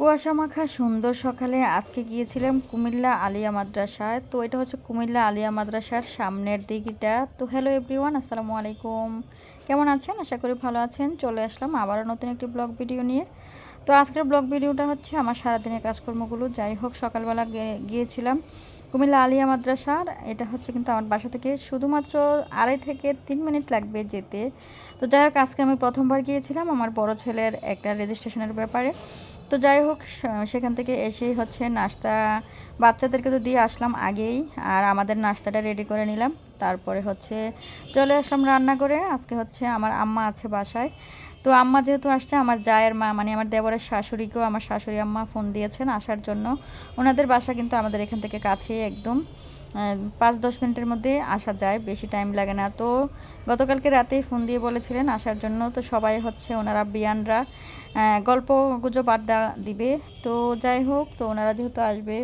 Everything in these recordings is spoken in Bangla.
কুয়াশা মাখা সুন্দর সকালে আজকে গিয়েছিলাম কুমিল্লা আলিয়া মাদ্রাসায়। তো এটা হচ্ছে কুমিল্লা আলিয়া মাদ্রাসার সামনের দিকটা। তো হ্যালো এভরিওয়ান আসসালামু আলাইকুম। কেমন আছেন? আশা করি ভালো আছেন। চলে আসলাম আবারও নতুন একটি ব্লগ ভিডিও নিয়ে। তো আজকের ব্লগ ভিডিওটা হচ্ছে আমার সারাদিনের কাজকর্মগুলো। যাই হোক, সকালবেলা গিয়েছিলাম। কুমিল্লা আলিয়া মাদ্রাসার, এটা হচ্ছে কিন্তু আমার বাসা থেকে শুধুমাত্র আড়াই থেকে তিন মিনিট লাগবে যেতে। তো যাই হোক, আজকে আমি প্রথমবার গিয়েছিলাম আমার বড় ছেলের একটা রেজিস্ট্রেশনের ব্যাপারে। তো যাই হোক সেখান থেকে এসেই হচ্ছে নাস্তা, বাচ্চাদেরকে তো দিয়ে আসলাম আগেই, আর আমাদের নাস্তাটা রেডি করে নিলাম। তারপরে হচ্ছে চলে আসলাম রান্না করে। আজকে হচ্ছে আমার আম্মা আছে বাসায়। তো আম্মা যেহেতু আসছে, আমার জায়ের মা মানে আমার দেবরের শাশুড়িকেও আমার শাশুড়ি আম্মা ফোন দিয়েছেন আসার জন্য। ওনাদের বাসা কিন্তু আমাদের এখান থেকে কাছে একদম। পাঁচ, দশ মিনিটের মধ্যে আসা যায়, বেশি টাইম লাগে না। তো গতকালকে রাতেই ফোন দিয়ে বলেছিলেন আসার জন্য। তো সবাই হচ্ছে ওনারা বিয়ানরা গল্প গুজব আড্ডা দিবে। তো যাই হোক, তো ওনারা যেহেতু আসবে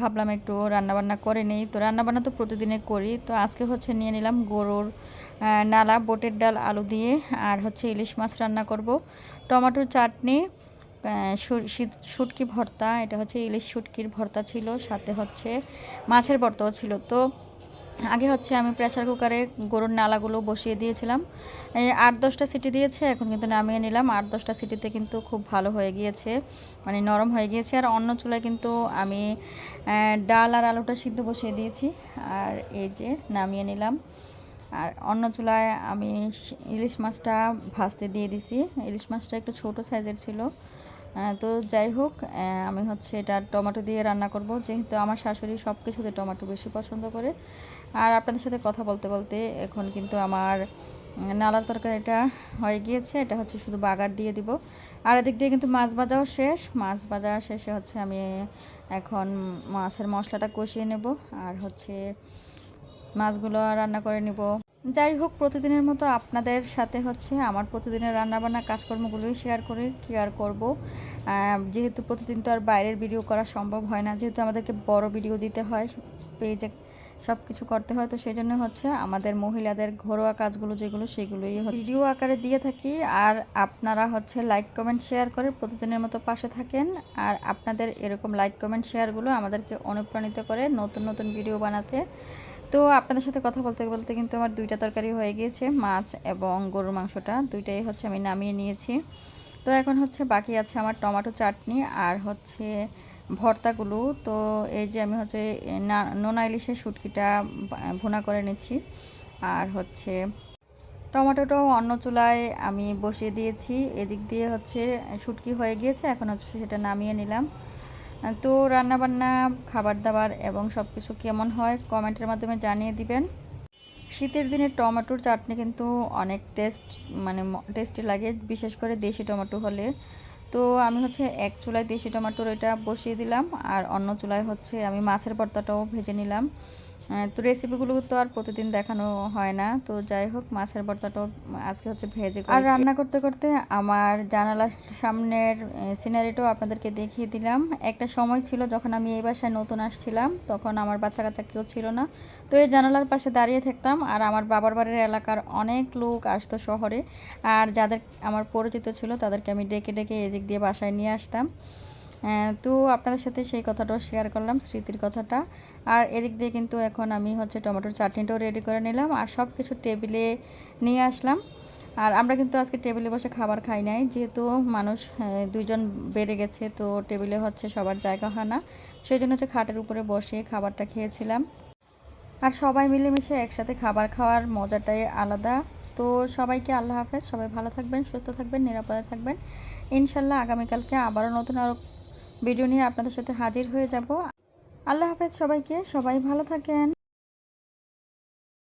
ভাবলাম একটু রান্নাবান্না করে নেই। তো রান্নাবান্না তো প্রতিদিনে করি। তো আজকে হচ্ছে নিয়ে নিলাম গরুর নালা, বোটের ডাল, আলু দিয়ে, আর হচ্ছে ইলিশ মাছ রান্না করব। টমেটোর চাটনি শুটকি ভর্তা, এটা হচ্ছে ইলিশ শুটকির ভর্তা ছিল, সাথে হচ্ছে মাছের ভর্তাও ছিল। তো আগে হচ্ছে আমি প্রেসার কুকারে গরুর নালাগুলো বসিয়ে দিয়েছিলাম। আট দশটা সিটি দিয়েছে, এখন কিন্তু নামিয়ে নিলাম। আট দশটা সিটিতে কিন্তু খুব ভালো হয়ে গিয়েছে মানে নরম হয়ে গিয়েছে। আর অন্য চুলায় কিন্তু আমি ডাল আর আলুটা সিদ্ধ বসিয়ে দিয়েছি। আর এই যে নামিয়ে নিলাম। আর অন্য চুলায় আমি ইলিশ মাছটা ভাজতে দিয়ে দিছি। ইলিশ মাছটা একটু ছোট সাইজের ছিল। তো যাই হোক আমি হচ্ছে এটা টমেটো দিয়ে রান্না করব। যেহেতু আমার শাশুড়ি সব কিছুতে টমেটো বেশি পছন্দ করে। আর আপনাদের সাথে কথা বলতে বলতে এখন কিন্তু আমার নালার তরকারিটা হয়ে গিয়েছে। এটা হচ্ছে শুধু বাগার দিয়ে দিব। আর এদিক দিয়ে কিন্তু মাছ ভাজাও শেষ। মাছ ভাজা শেষে হচ্ছে আমি এখন মাছের মশলাটা কষিয়ে নেব। আর হচ্ছে মাছগুলো রান্না করে নিব। যাই হোক, প্রতিদিনের মতো আপনাদের সাথে হচ্ছে আমার প্রতিদিনের রান্নাবান্না কাজকর্মগুলোই শেয়ার করে আর করব। যেহেতু প্রতিদিন তো আর বাইরের ভিডিও করা সম্ভব হয় না, যেহেতু আমাদেরকে বড় ভিডিও দিতে হয়, পেজে সব কিছু করতে হয়, তো সেই জন্য হচ্ছে আমাদের মহিলাদের ঘরোয়া কাজগুলো যেগুলো, সেগুলোই ভিডিও আকারে দিয়ে থাকি। আর আপনারা হচ্ছে লাইক কমেন্ট শেয়ার করে প্রতিদিনের মতো পাশে থাকেন। আর আপনাদের এরকম লাইক কমেন্ট শেয়ারগুলো আমাদেরকে অনুপ্রাণিত করে নতুন নতুন ভিডিও বানাতে। তো আপনাদের সাথে কথা বলতে বলতে কিন্তু আমার দুইটা তরকারি হয়ে গিয়েছে, মাছ এবং গরুর মাংসটা। দুইটাই হচ্ছে আমি নামিয়ে নিয়েছি। তো এখন হচ্ছে বাকি আছে আমার টমেটো চাটনি আর হচ্ছে ভর্তাগুলো। তো এই যে আমি হচ্ছে নোনা ইলিশের শুটকিটা ভুনা করে নিচ্ছি। আর হচ্ছে টমেটোটাও অন্য চুলায় আমি বসিয়ে দিয়েছি। এদিক দিয়ে হচ্ছে শুটকি হয়ে গিয়েছে, এখন হচ্ছে সেটা নামিয়ে নিলাম। তো রান্নাবান্না খাবার দাবার এবং সব কিছু কেমন হয় কমেন্টের মাধ্যমে জানিয়ে দিবেন। শীতের দিনে টমেটোর চাটনি কিন্তু অনেক টেস্ট মানে টেস্টি লাগে, বিশেষ করে দেশি টমেটো হলে। তো আমি হচ্ছে এক চুলায় দেশি টমেটোর এটা বসিয়ে দিলাম, আর অন্য চুলায় হচ্ছে আমি মাছের ভর্তাটাও ভেজে নিলাম। তো রেসিপিগুলো তো আর প্রতিদিন দেখানো হয় না। তো যাই হোক মাছের ভর্তাটাও আজকে হচ্ছে ভেজে আর রান্না করতে করতে আমার জানালার সামনের সিনারিটাও আপনাদেরকে দেখিয়ে দিলাম। একটা সময় ছিল যখন আমি এই বাসায় নতুন আসছিলাম তখন আমার বাচ্চা কাচ্চা কেউ ছিল না। তো এই জানালার পাশে দাঁড়িয়ে থাকতাম আর আমার বাবার বাড়ির এলাকার অনেক লোক আসতো শহরে। আর যাদের আমার পরিচিত ছিল তাদেরকে আমি ডেকে ডেকে এদিক দিয়ে বাসায় নিয়ে আসতাম। তো আপনাদের সাথে সেই কথাটাও শেয়ার করলাম, স্মৃতির কথাটা। আর এদিক দিয়ে কিন্তু এখন আমি হচ্ছে টমেটোর চাটনিটাও রেডি করে নিলাম আর সব কিছু টেবিলে নিয়ে আসলাম। আর আমরা কিন্তু আজকে টেবিলে বসে খাবার খাই নাই, যেহেতু মানুষ দুইজন বেড়ে গেছে, তো টেবিলে হচ্ছে সবার জায়গা হয় না। সেই জন্য হচ্ছে খাটের উপরে বসে খাবারটা খেয়েছিলাম। আর সবাই মিলেমিশে একসাথে খাবার খাওয়ার মজাটাই আলাদা। তো সবাইকে আল্লাহ হাফেজ, সবাই ভালো থাকবেন, সুস্থ থাকবেন, নিরাপদে থাকবেন। ইনশাল্লাহ আগামীকালকে আবারও নতুন আরও ভিডিও নিয়ে আপনাদের সাথে হাজির হয়ে যাব। আল্লাহ হাফেজ সবাইকে সবাই ভালো থাকেন।